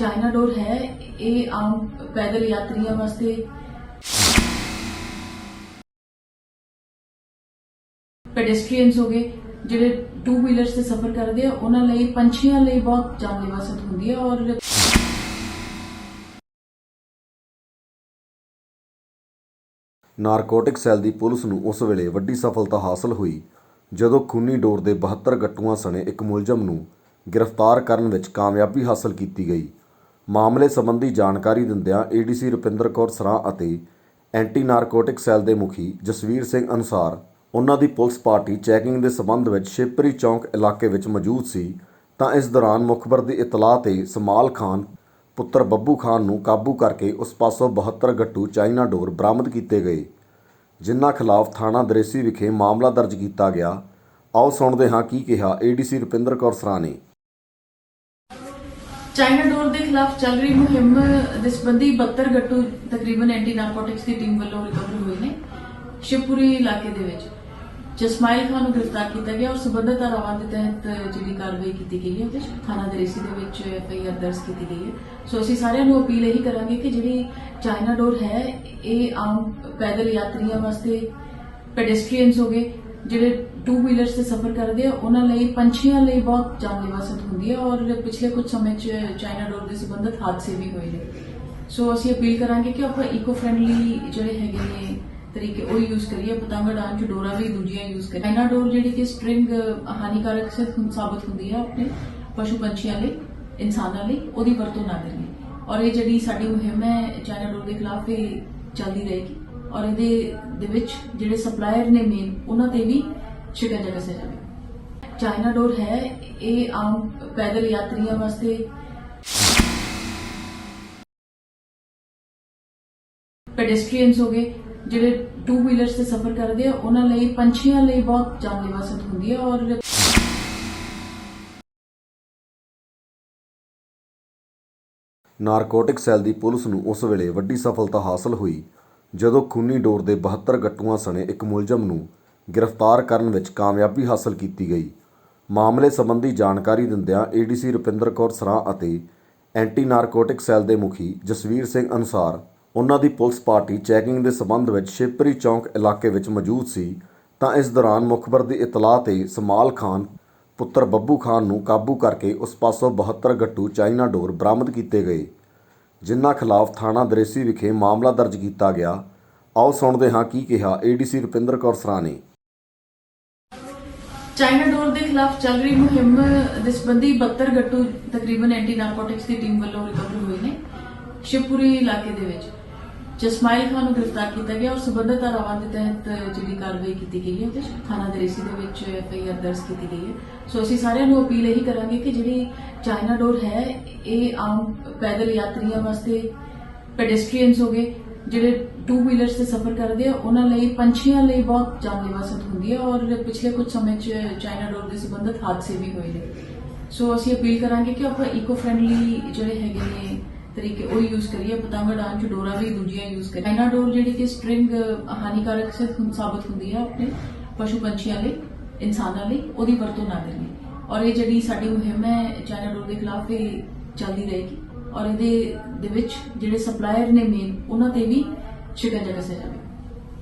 China ਡੋਰ ਹੈ, ਇਹ ਆਮ ਪੈਦਲ ਯਾਤਰੀਆਂ ਵਾਸਤੇ ਪੈਡੈਸਟਰੀਅਨਸ ਹੋ ਗਏ, ਜਿਹੜੇ ਟੂ ਵੀਲਰਸ ਤੇ ਸਫ਼ਰ ਕਰਦੇ ਆ, ਉਹਨਾਂ ਲਈ, ਪੰਛੀਆਂ ਲਈ ਬਹੁਤ ਜਾਨਲੇਵਾ ਸਿੱਧ ਹੁੰਦੀ ਹੈ ਔਰ ਨਾਰਕੋਟਿਕ ਸੈੱਲ ਦੀ ਪੁਲਿਸ ਨੂੰ ਉਸ ਵੇਲੇ ਵੱਡੀ ਸਫਲਤਾ ਹਾਸਲ ਹੋਈ, ਜਦੋਂ ਖੂਨੀ ਡੋਰ ਦੇ 72 ਗੱਟੂਆਂ ਸਣੇ ਇੱਕ ਮੁਲਜ਼ਮ ਨੂੰ ਗ੍ਰਿਫਤਾਰ ਕਰਨ ਵਿੱਚ ਕਾਮਯਾਬੀ ਹਾਸਲ ਕੀਤੀ ਗਈ। ਮਾਮਲੇ ਸੰਬੰਧੀ ਜਾਣਕਾਰੀ ਦਿੰਦਿਆਂ ਏਡੀਸੀ ਰੁਪਿੰਦਰ ਕੌਰ ਸਰਾਂ ਅਤੇ ਐਂਟੀ ਨਾਰਕੋਟਿਕ ਸੈੱਲ ਦੇ ਮੁਖੀ ਜਸਵੀਰ ਸਿੰਘ ਅਨੁਸਾਰ ਉਹਨਾਂ ਦੀ ਪੁਲਿਸ ਪਾਰਟੀ ਚੈਕਿੰਗ ਦੇ ਸਬੰਧ ਵਿੱਚ ਸ਼ਿਵਪੁਰੀ ਚੌਂਕ ਇਲਾਕੇ ਵਿੱਚ ਮੌਜੂਦ ਸੀ, ਤਾਂ ਇਸ ਦੌਰਾਨ ਮੁਖਬਰ ਦੀ ਇਤਲਾਹ ਤੇ ਸਮਾਲ ਖਾਨ, ਪੁੱਤਰ ਬੱਬੂ ਖਾਨ ਨੂੰ ਕਾਬੂ ਕਰਕੇ ਉਸ ਪਾਸੋਂ 72 ਗੱਟੂ ਚਾਈਨਾ ਡੋਰ ਬਰਾਮਦ ਕੀਤੇ ਗਏ, ਜਿਨ੍ਹਾਂ ਖਿਲਾਫ ਥਾਣਾ ਦਰੇਸੀ ਵਿਖੇ ਮਾਮਲਾ ਦਰਜ ਕੀਤਾ ਗਿਆ। ਆਓ ਸੁਣਦੇ ਹਾਂ ਕੀ ਕਿਹਾ ਏਡੀਸੀ ਰੁਪਿੰਦਰ ਕੌਰ ਸਰਾਂ ਨੇ। ਚਾਈਨਾ ਡੋਰ ਦੇ ਖਿਲਾਫ ਚੱਲ ਰਹੀ ਮੁਹਿੰਮ ਦੇ ਸੰਬੰਧੀ 72 ਗੱਟੂ ਤਕਰੀਬਨ ਐਂਟੀ ਨਾਰਕੋਟਿਕਸ ਦੀ ਟੀਮ ਵੱਲੋਂ ਰਿਕਵਰ ਹੋਏ ਨੇ ਸ਼ਿਵਪੁਰੀ ਇਲਾਕੇ ਦੇ ਵਿੱਚ। ਜਸਮਾਈਲ ਖਾਨ ਨੂੰ ਗ੍ਰਿਫਤਾਰ ਕੀਤਾ ਗਿਆ ਔਰ ਸਬੰਧਤ ਧਾਰਾਵਾਂ ਦੇ ਤਹਿਤ ਜਿਹੜੀ ਕਾਰਵਾਈ ਕੀਤੀ ਗਈ ਹੈ, ਉਹਦੇ ਥਾਣਾ ਦਰੇਸੀ ਦੇ ਵਿੱਚ ਐਫਆਈਆਰ ਦਰਜ ਕੀਤੀ ਗਈ ਹੈ। ਸੋ ਅਸੀਂ ਸਾਰਿਆਂ ਨੂੰ ਅਪੀਲ ਇਹੀ ਕਰਾਂਗੇ ਕਿ ਜਿਹੜੀ ਚਾਈਨਾ ਡੋਰ ਹੈ, ਇਹ ਆਮ ਪੈਦਲ ਯਾਤਰੀਆਂ ਵਾਸਤੇ ਪੈਡੈਸਟਰੀਅਨਸ ਹੋ ਗਏ ਜਿਹੜੇ ਟੂ ਵੀਲਰਸ ਤੇ ਸਫ਼ਰ ਕਰਦੇ ਆ, ਉਹਨਾਂ ਲਈ ਪੰਛੀਆਂ ਲਈ ਬਹੁਤ ਜਾਨਲੇਵਾ ਸਿੱਧ ਹੁੰਦੀ ਹੈ ਔਰ ਪਿਛਲੇ ਕੁਝ ਸਮੇਂ 'ਚ ਚਾਈਨਾ ਡੋਰ ਦੇ ਸੰਬੰਧਿਤ ਹਾਦਸੇ ਵੀ ਹੋਏ ਨੇ। ਸੋ ਅਸੀਂ ਅਪੀਲ ਕਰਾਂਗੇ ਕਿ ਆਪਾਂ ਇਕੋ ਫ੍ਰੈਂਡਲੀ ਜਿਹੜੇ ਹੈਗੇ ਨੇ ਤਰੀਕੇ ਉਹ ਯੂਜ਼ ਕਰੀਏ। ਪਤੰਗ ਉਡਾਉਣ ਚ ਡੋਰਾ ਵੀ ਦੂਜੀਆਂ ਯੂਜ਼ ਕਰੀਏ। ਚਾਈਨਾ ਡੋਰ ਜਿਹੜੀ ਕਿ ਸਟ੍ਰਿੰਗ ਹਾਨੀਕਾਰਕ ਸਾਬਤ ਹੁੰਦੀ ਹੈ ਆਪਣੇ ਪਸ਼ੂ ਪੰਛੀਆਂ ਲਈ, ਇਨਸਾਨਾਂ ਲਈ, ਉਹਦੀ ਵਰਤੋਂ ਨਾ ਕਰੀਏ। ਔਰ ਇਹ ਜਿਹੜੀ ਸਾਡੀ ਮੁਹਿੰਮ ਹੈ ਚਾਈਨਾ ਡੋਰ ਦੇ ਖਿਲਾਫ ਇਹ ਚੱਲਦੀ ਰਹੇਗੀ। ਔਰ ਇਹਦੇ ਦੇ ਵਿੱਚ ਜਿਹੜੇ ਸਪਲਾਇਰ ਨੇ ਮੇਨ ਉਹਨਾਂ ਤੇ ਵੀ ਸ਼ਿਕੰਜਾ ਕੱਸਿਆ ਜਾਵੇ। ਚਾਈਨਾ ਡੋਰ ਹੈ, ਇਹ ਆਮ ਪੈਦਲ ਯਾਤਰੀਆਂ ਵਾਸਤੇ। ਪੈਡੈਸਟਰੀਅਨਸ ਹੋ ਗਏ, ਜਿਹੜੇ ਟੂ ਵੀਲਰਸ ਤੇ ਸਫ਼ਰ ਕਰਦੇ ਆ, ਉਹਨਾਂ ਲਈ, ਪੰਛੀਆਂ ਲਈ ਬਹੁਤ ਜਾਨਲੇਵਾ ਸਿੱਧ ਹੁੰਦੀ ਹੈ ਔਰ ਨਾਰਕੋਟਿਕ ਸੈੱਲ ਦੀ ਪੁਲਿਸ ਨੂੰ ਉਸ ਵੇਲੇ ਵੱਡੀ ਸਫਲਤਾ ਹਾਸਲ ਹੋਈ। ਜਦੋਂ ਖੂਨੀ ਡੋਰ ਦੇ 72 ਗੱਟੂਆਂ ਸਣੇ ਇੱਕ ਮੁਲਜ਼ਮ ਨੂੰ ਗ੍ਰਿਫਤਾਰ ਕਰਨ ਵਿੱਚ ਕਾਮਯਾਬੀ ਹਾਸਲ ਕੀਤੀ ਗਈ। ਮਾਮਲੇ ਸੰਬੰਧੀ ਜਾਣਕਾਰੀ ਦਿੰਦਿਆਂ ਏਡੀਸੀ ਰੁਪਿੰਦਰ ਕੌਰ ਸਰਾਂ ਅਤੇ ਐਂਟੀ ਨਾਰਕੋਟਿਕ ਸੈੱਲ ਦੇ ਮੁਖੀ ਜਸਵੀਰ ਸਿੰਘ ਅਨੁਸਾਰ ਉਹਨਾਂ ਦੀ ਪੁਲਿਸ ਪਾਰਟੀ ਚੈਕਿੰਗ ਦੇ ਸਬੰਧ ਵਿੱਚ ਸ਼ਿਵਪੁਰੀ ਚੌਂਕ ਇਲਾਕੇ ਵਿੱਚ ਮੌਜੂਦ ਸੀ, ਤਾਂ ਇਸ ਦੌਰਾਨ ਮੁਖਬਰ ਦੀ ਇਤਲਾਹ ਤੇ ਸਮਾਲ ਖਾਨ, ਪੁੱਤਰ ਬੱਬੂ ਖਾਨ ਨੂੰ ਕਾਬੂ ਕਰਕੇ ਉਸ ਪਾਸੋਂ 72 ਗੱਟੂ ਚਾਈਨਾ ਡੋਰ ਬਰਾਮਦ ਕੀਤੇ ਗਏ। ਜਿਨ੍ਹਾਂ ਖਿਲਾਫ ਥਾਣਾ ਦਰੇਸੀ ਵਿਖੇ ਮਾਮਲਾ ਦਰਜ ਕੀਤਾ ਗਿਆ। ਆਓ ਸੁਣਦੇ ਹਾਂ ਕੀ ਕਿਹਾ ਏਡੀਸੀ ਰੁਪਿੰਦਰ ਕੌਰ ਸਰਾਂ ਨੇ ਚਾਈਨਾ ਡੋਰ ਦੇ ਖਿਲਾਫ ਚੱਲ ਰਹੀ ਮੁਹਿੰਮ ਦੇ ਸੰਬੰਧੀ 72 ਗੱਟੂ ਤਕਰੀਬਨ ਐਂਟੀ ਨਾਰਕੋਟਿਕਸ ਦੀ ਟੀਮ ਵੱਲੋਂ ਰਿਕਵਰ ਹੋਏ ਨੇ ਸ਼ਿਵਪੁਰੀ ਇਲਾਕੇ ਦੇ ਵਿੱਚ। ਜਸਮਾਈਲ ਖਾਨ ਨੂੰ ਗ੍ਰਿਫਤਾਰ ਕੀਤਾ ਗਿਆ ਔਰ ਸਬੰਧਤ ਧਾਰਾਵਾਂ ਦੇ ਤਹਿਤ ਜਿਹੜੀ ਕਾਰਵਾਈ ਕੀਤੀ ਗਈ ਹੈ, ਉਹਦੇ ਥਾਣਾ ਦਰੇਸੀ ਦੇ ਵਿੱਚ ਐਫਆਈਆਰ ਦਰਜ ਕੀਤੀ ਗਈ ਹੈ। ਸੋ ਅਸੀਂ ਸਾਰਿਆਂ ਨੂੰ ਅਪੀਲ ਇਹੀ ਕਰਾਂਗੇ ਕਿ ਜਿਹੜੀ ਚਾਈਨਾ ਡੋਰ ਹੈ, ਇਹ ਆਮ ਪੈਦਲ ਯਾਤਰੀਆਂ ਵਾਸਤੇ ਪੈਡੈਸਟਰੀਅਨਸ ਹੋ ਜਿਹੜੇ ਟੂ ਵੀਲਰਸ ਤੇ ਸਫ਼ਰ ਕਰਦੇ ਆ, ਉਹਨਾਂ ਲਈ, ਪੰਛੀਆਂ ਲਈ ਬਹੁਤ ਜਾਨਲੇਵਾ ਸਿੱਧ ਹੁੰਦੀ ਹੈ ਔਰ ਪਿਛਲੇ ਕੁਝ ਸਮੇਂ 'ਚ ਚਾਈਨਾ ਡੋਰ ਦੇ ਸੰਬੰਧਿਤ ਹਾਦਸੇ ਵੀ ਹੋਏ ਨੇ। ਸੋ ਅਸੀਂ ਅਪੀਲ ਕਰਾਂਗੇ ਕਿ ਆਪਾਂ ਇਕੋ ਫ੍ਰੈਂਡਲੀ ਜਿਹੜੇ ਹੈਗੇ ਨੇ ਤਰੀਕੇ ਉਹ ਯੂਜ਼ ਕਰੀਏ ਪਤੰਗ ਉਡਾਉਣ ਡੋਰਾ ਵੀ ਦੂਜੀਆਂ ਯੂਜ਼ ਕਰੀਏ। ਚਾਈਨਾ ਡੋਰ ਜਿਹੜੀ ਕਿ ਸਟ੍ਰਿੰਗ ਹਾਨੀਕਾਰਕ ਸਾਬਤ ਹੁੰਦੀ ਹੈ ਆਪਣੇ ਪਸ਼ੂ ਪੰਛੀਆਂ ਲਈ, ਇਨਸਾਨਾਂ ਲਈ, ਉਹਦੀ ਵਰਤੋਂ ਨਾ ਕਰੀਏ। ਔਰ ਇਹ ਜਿਹੜੀ ਸਾਡੀ ਮੁਹਿੰਮ ਹੈ ਚਾਈਨਾ ਡੋਰ ਦੇ ਖਿਲਾਫ ਇਹ ਚੱਲਦੀ ਰਹੇਗੀ। ਔਰ ਇਹਦੇ ਦੇ ਵਿੱਚ ਜਿਹੜੇ ਸਪਲਾਇਰ ਨੇ ਮੇਨ ਉਹਨਾਂ ਤੇ ਵੀ ਸ਼ਿਕੰਜਾ ਕੱਸਿਆ ਜਾਵੇ